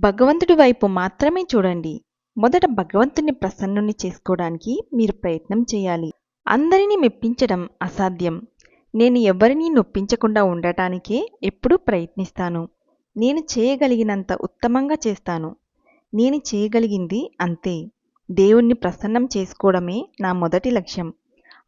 భగవంతుడి వైపు మాత్రమే చూడండి. మొదట భగవంతుని ప్రసన్నుని చేసుకోవడానికి మీరు ప్రయత్నం చేయాలి. అందరినీ మెప్పించడం అసాధ్యం. నేను ఎవరినీ నొప్పించకుండా ఉండటానికే ఎప్పుడూ ప్రయత్నిస్తాను. నేను చేయగలిగినంత ఉత్తమంగా చేస్తాను. నేను చేయగలిగింది అంతే. దేవుణ్ణి ప్రసన్నం చేసుకోవడమే నా మొదటి లక్ష్యం.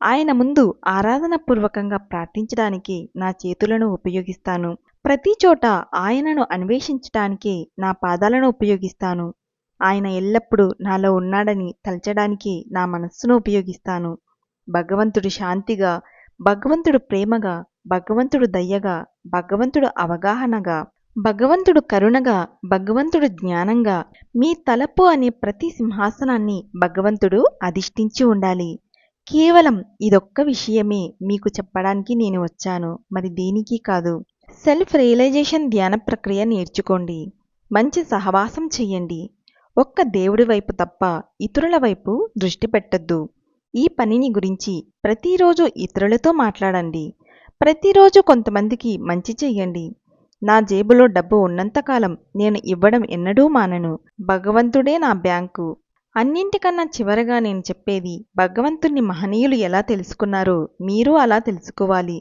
ఆయన ముందు ఆరాధనపూర్వకంగా ప్రార్థించడానికి నా చేతులను ఉపయోగిస్తాను. ప్రతి చోట ఆయనను అన్వేషించటానికే నా పాదాలను ఉపయోగిస్తాను. ఆయన ఎల్లప్పుడూ నాలో ఉన్నాడని తలచడానికి నా మనస్సును ఉపయోగిస్తాను. భగవంతుడు శాంతిగా భగవంతుడు ప్రేమగా భగవంతుడు దయ్యగా భగవంతుడు అవగాహనగా భగవంతుడు కరుణగా భగవంతుడు జ్ఞానంగా మీ తలపు అనే ప్రతి సింహాసనాన్ని భగవంతుడు అధిష్ఠించి ఉండాలి. కేవలం ఇదొక్క విషయమే మీకు చెప్పడానికి నేను వచ్చాను. మరి దేనికి కాదు. సెల్ఫ్ రియలైజేషన్ ధ్యాన ప్రక్రియ నేర్చుకోండి. మంచి సహవాసం చెయ్యండి ఒక్క దేవుడి వైపు తప్ప ఇతరుల వైపు దృష్టి పెట్టద్దు. ఈ పనిని గురించి ప్రతిరోజు ఇతరులతో మాట్లాడండి. ప్రతిరోజు కొంతమందికి మంచి చెయ్యండి నా జేబులో డబ్బు ఉన్నంతకాలం నేను ఇవ్వడం ఎన్నడూ మానను. భగవంతుడే నా బ్యాంకు. అన్నింటికన్నా చివరగా నేను చెప్పేది భగవంతుణ్ణి మహనీయులు ఎలా తెలుసుకున్నారో మీరు అలా తెలుసుకోవాలి.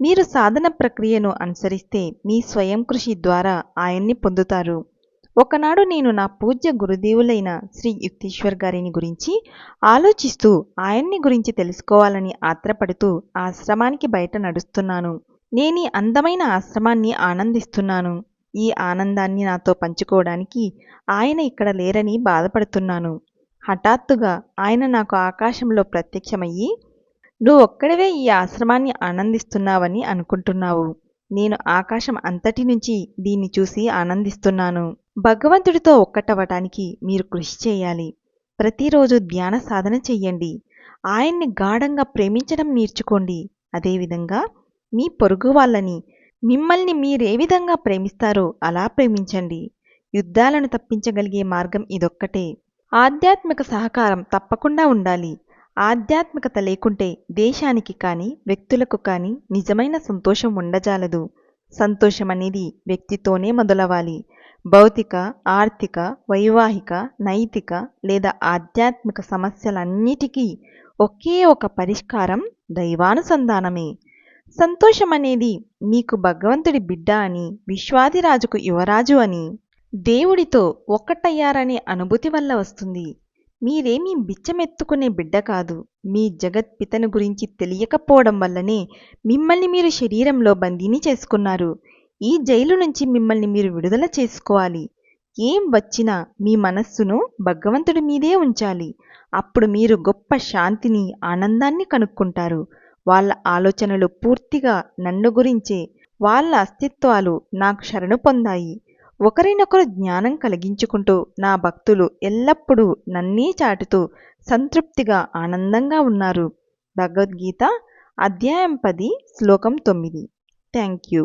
మీరు సాధన ప్రక్రియను అనుసరిస్తే మీ స్వయం కృషి ద్వారా ఆయన్ని పొందుతారు. ఒకనాడు నేను నా పూజ్య గురుదేవులైన శ్రీ యుక్తేశ్వర్ గారిని గురించి ఆలోచిస్తూ ఆయన్ని గురించి తెలుసుకోవాలని ఆత్రపడుతూ ఆశ్రమానికి బయట నడుస్తున్నాను. నేను ఈ అందమైన ఆశ్రమాన్ని ఆనందిస్తున్నాను. ఈ ఆనందాన్ని నాతో పంచుకోవడానికి ఆయన ఇక్కడ లేరని బాధపడుతున్నాను. హఠాత్తుగా ఆయన నాకు ఆకాశంలో ప్రత్యక్షమయ్యి నువ్వు ఒక్కడివే ఈ ఆశ్రమాన్ని ఆనందిస్తున్నావని అనుకుంటున్నావు. నేను ఆకాశం అంతటి నుంచి దీన్ని చూసి ఆనందిస్తున్నాను. భగవంతుడితో ఒక్కటవటానికి మీరు కృషి చేయాలి. ప్రతిరోజు ధ్యాన సాధన చెయ్యండి. ఆయన్ని గాఢంగా ప్రేమించడం నేర్చుకోండి. అదేవిధంగా మీ పొరుగు వాళ్ళని మిమ్మల్ని మీరే విధంగా ప్రేమిస్తారో అలా ప్రేమించండి. యుద్ధాలను తప్పించగలిగే మార్గం ఇదొక్కటే. ఆధ్యాత్మిక సహకారం తప్పకుండా ఉండాలి. ఆధ్యాత్మికత లేకుంటే దేశానికి కానీ వ్యక్తులకు కానీ నిజమైన సంతోషం ఉండజాలదు. సంతోషం అనేది వ్యక్తితోనే మొదలవాలి భౌతిక ఆర్థిక వైవాహిక నైతిక లేదా ఆధ్యాత్మిక సమస్యలన్నిటికీ ఒకే ఒక పరిష్కారం దైవానుసంధానమే. సంతోషం అనేది మీకు భగవంతుడి బిడ్డ అని విశ్వాదిరాజుకు యువరాజు అని దేవుడితో ఒక్కటయ్యారనే అనుభూతి వల్ల వస్తుంది. మీరేమీ బిచ్చమెత్తుకునే బిడ్డ కాదు. మీ జగత్పితను గురించి తెలియకపోవడం వల్లనే మిమ్మల్ని మీరు శరీరంలో బందీని చేసుకున్నారు. ఈ జైలు నుంచి మిమ్మల్ని మీరు విడుదల చేసుకోవాలి. ఏం వచ్చినా మీ మనస్సును భగవంతుడి మీదే ఉంచాలి. అప్పుడు మీరు గొప్ప శాంతిని ఆనందాన్ని కనుక్కుంటారు. వాళ్ళ ఆలోచనలు పూర్తిగా నన్ను గురించే. వాళ్ళ అస్తిత్వాలు నాకు శరణు పొందాయి. ఒకరినొకరు జ్ఞానం కలిగించుకుంటూ నా భక్తులు ఎల్లప్పుడూ నన్నీ చాటుతూ సంతృప్తిగా ఆనందంగా ఉన్నారు. భగవద్గీత అధ్యాయం పది శ్లోకం తొమ్మిది. Thank you